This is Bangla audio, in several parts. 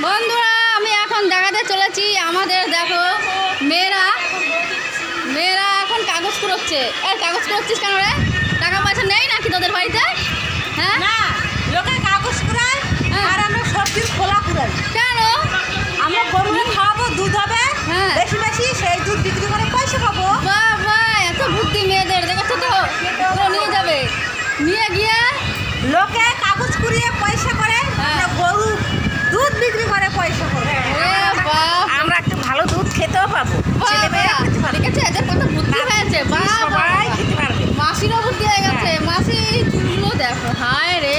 বন্ধুরা, আমি এখন দেখাতে চলেছি আমাদের, দেখো, মেয়েরা মেয়েরা এখন কাগজ কুড়োচ্ছে। এই, কাগজ কুড়োচ্ছিস কেন রে? টাকা পয়সা নেই নাকি তোদের বাড়িতে হ্যাঁ না লোকে কাগজ কুড়ায় হ্যাঁ। আর আমরা সবজির খোলা কুড়াই কেন আমরা গরুরে খাওয়াবো দুধ হবে হ্যাঁ। বেশি বেশি সেই দুধ বিক্রি করে পয়সা পাবো বাবা এত বুদ্ধি মেয়েদের দেখেছ তো ওগুলো নিয়ে যাবে নিয়ে গিয়ে লোকে কাগজ কুড়িয়ে পয়সা করে হ্যাঁ। আমরা গরু দুধ বিক্রি করে পয়সা করে ওরে বাপ আমরা একটু ভালো দুধ খেতেও পাবো ছেলেমেয়েরা খেতে পারবে। ঠিক আছে এদের কত বুদ্ধি হয়েছে বাবা সবাই খেতে পারবে মাসিরও বুদ্ধি হয়ে গেছে মাসি চুলগুলো দেখো হায় রে।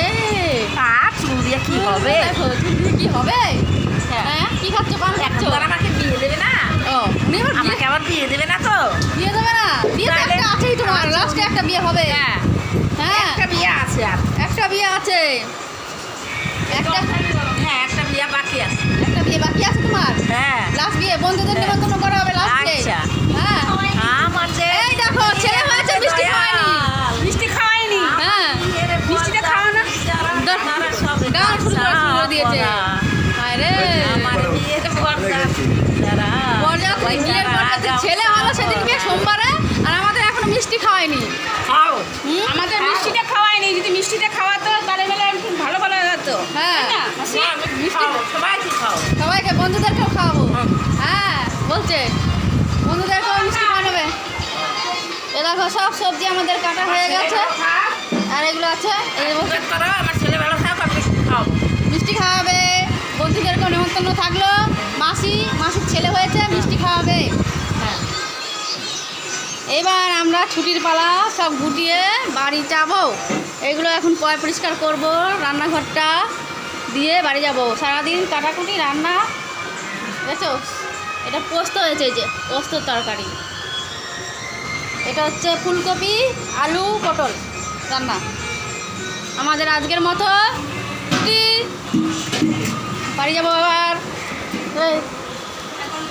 আর চুল দিয়ে কি হবে? দেখো কি হবে? হ্যাঁ। হ্যাঁ কি খাচ্ছ? এখন খাচ্ছ? তো আমাকে বিয়ে দেবে না। ও উনি আবার আমাকে আবার বিয়ে দেবে না তো। বিয়ে দেবে না? বিয়ে তো একটা আছেই তোমার লাস্টে একটা বিয়ে হবে। হ্যাঁ। হ্যাঁ। একটা বিয়ে আছে আর। একটা বিয়ে আছে। একটা হ্যাঁ একটা বিয়ে বাকি আছে। একটা বিয়ে বাকি আছে তোমার? হ্যাঁ। লাস্ট বিয়ে বন্ধুদের নিমন্ত্রণ করা হবে লাস্টে আচ্ছা। হ্যাঁ আমার যে এই দেখো, ছেলে হয়েছে, মিষ্টি খাওয়ায়নি। মিষ্টি খাওয়ায়নি হ্যাঁ মিষ্টিটা খাওয়ানো গান শুরু করে শুরু করে দিয়েছে হায় রে আমার বিয়ের বরযাত্রী যারা, বরযাত্রী বিয়ের ছেলে হলো সেদিনকে সোমবারে আর আমাদের এখনও মিষ্টি খাওয়ায়নি। খাও। আমাদের মিষ্টিটা খাওয়ায়নি যদি মিষ্টিটা খাওয়াতো তাহলে বেলা ভালো ভালো হতো। হ্যাঁ। সবাইকে খাও। সবাইকে বন্ধুদেরকেও খাওয়াবো। হ্যাঁ বলছে। বন্ধুদেরকেও মিষ্টি খাওয়াবে এ দেখো সব সবজি আমাদের কাটা হয়ে গেছে। আর এগুলো আছে আমার ছেলে ভালো থাক, মিষ্টি মিষ্টি খাওয়াবে। বন্ধুদেরকেও নেমন্তন্ন থাকল। এবার আমরা ছুটির পালা সব গুটিয়ে বাড়ি যাব। এগুলো এখন পয় পরিষ্কার করব রান্নাঘরটা দিয়ে বাড়ি যাব। সারাদিন কাটাকুটি রান্না দেখছ এটা পোস্ত হয়েছে যে পোস্তর তরকারি। এটা হচ্ছে ফুলকপি আলু পটল রান্না। আমাদের আজকের মতো ছুটি বাড়ি যাব আবার এখন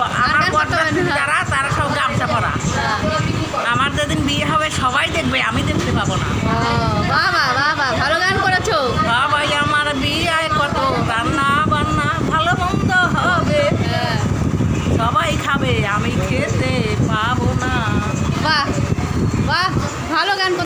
আমার বর্তমানে যারা তারা সব গামছা পরা। হ্যাঁ। আমার যেদিন বিয়ে হবে সবাই দেখবে আমি দেখতে পাবো না। বাবা বাবা ভালো গান করেছ। বাবা আমার বিয়ে কত রান্না বান্না ভালো মন্দ হবে। হ্যাঁ। সবাই খাবে আমি খেতে পাবো না। বাহ বাহ ভালো গান